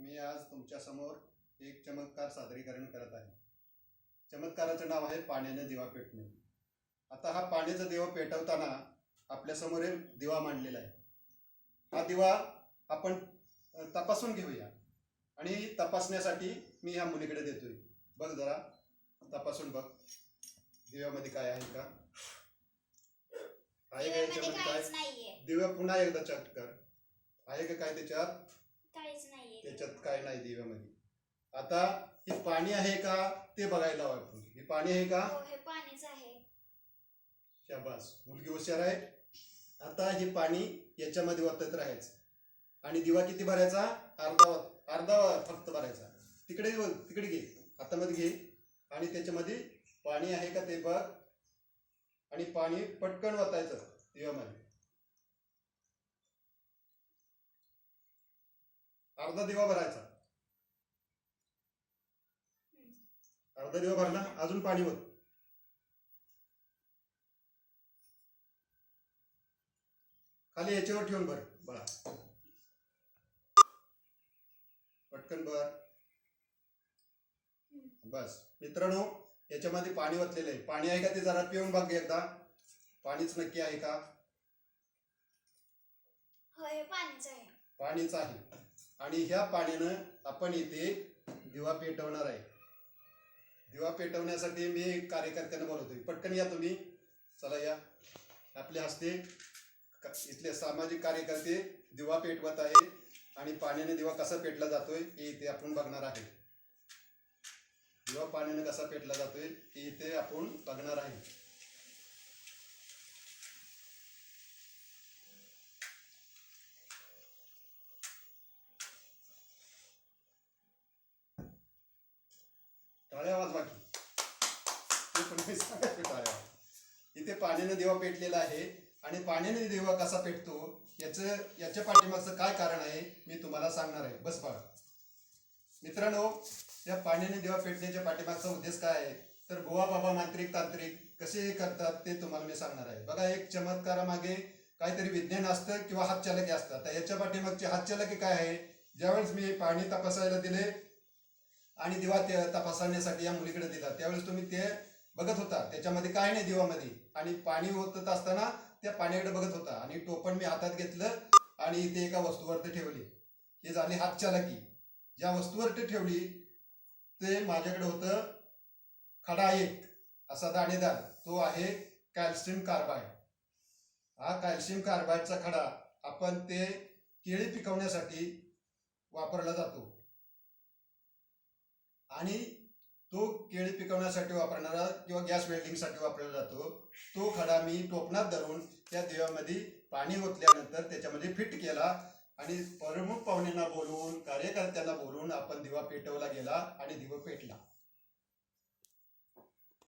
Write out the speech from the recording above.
मी आज तुमच्यासमोर एक चमत्कार सादरीकरण करत आहे. चमत्काराचं नाव आहे पाण्याने दिवा पेटणे. आता हा पाण्याचा दिवा पेटवताना आपल्यासमोर एक दिवा मांडलेला आहे. हा दिवा आपण तपासून घेऊया. आणि तपासण्यासाठी मी ह्या मुलीकडे देतोय. बघ जरा तपासून बघ. दिव्यामध्ये काय आहे का? आहे का याच्यामध्ये काय? दिव्या पुन्हा एकदा चेक कर. आहे का काय त्याच्यात? त्याच्यात काय नाही दिव्यामध्ये आता हे पाणी आहे का ते बघायला आपण. हे पाणी आहे का? हो हे पाणीच आहे. शाबास. मुलगी हुशार आहे. आता हे पाणी याच्यामध्ये वाटत राहायचं. आणि दिवा किती भरायचा? अर्धा अर्धा फक्त भरायचा. तिकडे तिकडे घे. हातामध्ये घे. आणि त्याच्यामध्ये पाणी आहे का ते बघ. आणि पाणी पटकन वाचायचं. दिव्यामध्ये. अर्धा दिवा भरायचा. अर्धा दिवा भरला अजून पाणी होत खाली याच्यावर ठेवून भर बळा. पटकन भर. बस. मित्रांनो याच्यामध्ये पाणी ओतलेलं आहे. पाणी आहे का ते जरा पिऊन बघ एकदा. पाणीच नक्की आहे का? पाणीच आहे. आणि ह्या पाण्यानं आपण इथे दिवा पेटवणार आहे. दिवा पेटवण्यासाठी मी कार्यकर्त्यांना बोलवतोय. पटकन या तुम्ही. चला या. आपल्या हस्ते इथले सामाजिक कार्यकर्ते दिवा पेटवत आहे आणि पाण्याने दिवा कसा पेटला जातोय हे इथे आपण बघणार आहे. दिवा पाण्याने कसा पेटला जातोय हे इथे आपण बघणार आहे. टाळ्या वाजवा की टाळ्या इथे पाण्याने दिवा पेटलेला आहे आणि पाण्याने देवा कसा पेटतो याचं याच्या पाठीमागचं काय कारण आहे मी तुम्हाला सांगणार आहे. बस बघा मित्रांनो या पाण्याने दिवा पेटण्याच्या पाठीमागचा उद्देश काय आहे? तर गोवा बाबा मांत्रिक तांत्रिक कसे हे करतात ते तुम्हाला मी सांगणार आहे. बघा एक चमत्कारामागे काहीतरी विज्ञान असतं किंवा हातचालके असतात. तर याच्या पाठीमागची हातचालके काय आहे? ज्यावेळेस मी पाणी तपासायला दिले आणि दिवा ते तपासण्यासाठी या मुलीकडे दिला त्यावेळेस तुम्ही ते बघत होता. त्याच्यामध्ये काय नाही दिवामध्ये. आणि पाणी ओतत असताना त्या पाण्याकडे बघत होता. आणि टोपण मी हातात घेतलं आणि ते एका वस्तूवरती ठेवली. हे झाली हातचालकी ज्या वस्तूवरती ठेवली ते माझ्याकडे होतं खडा एक असा दाणेदार. तो आहे कॅल्शियम कार्बाईड. हा कॅल्शियम कार्बाईडचा खडा आपण ते केळी पिकवण्यासाठी वापरला जातो. आणि तो केळी पिकवण्यासाठी वापरणारा किंवा गॅस वेल्डिंगसाठी वापरला जातो. तो खडा मी टोपणात धरून त्या दिव्यामध्ये पाणी ओतल्यानंतर त्याच्यामध्ये फिट केला आणि प्रमुख पाहुण्यांना बोलवून कार्यकर्त्यांना बोलवून आपण दिवा पेटवला गेला आणि दिवा पेटला.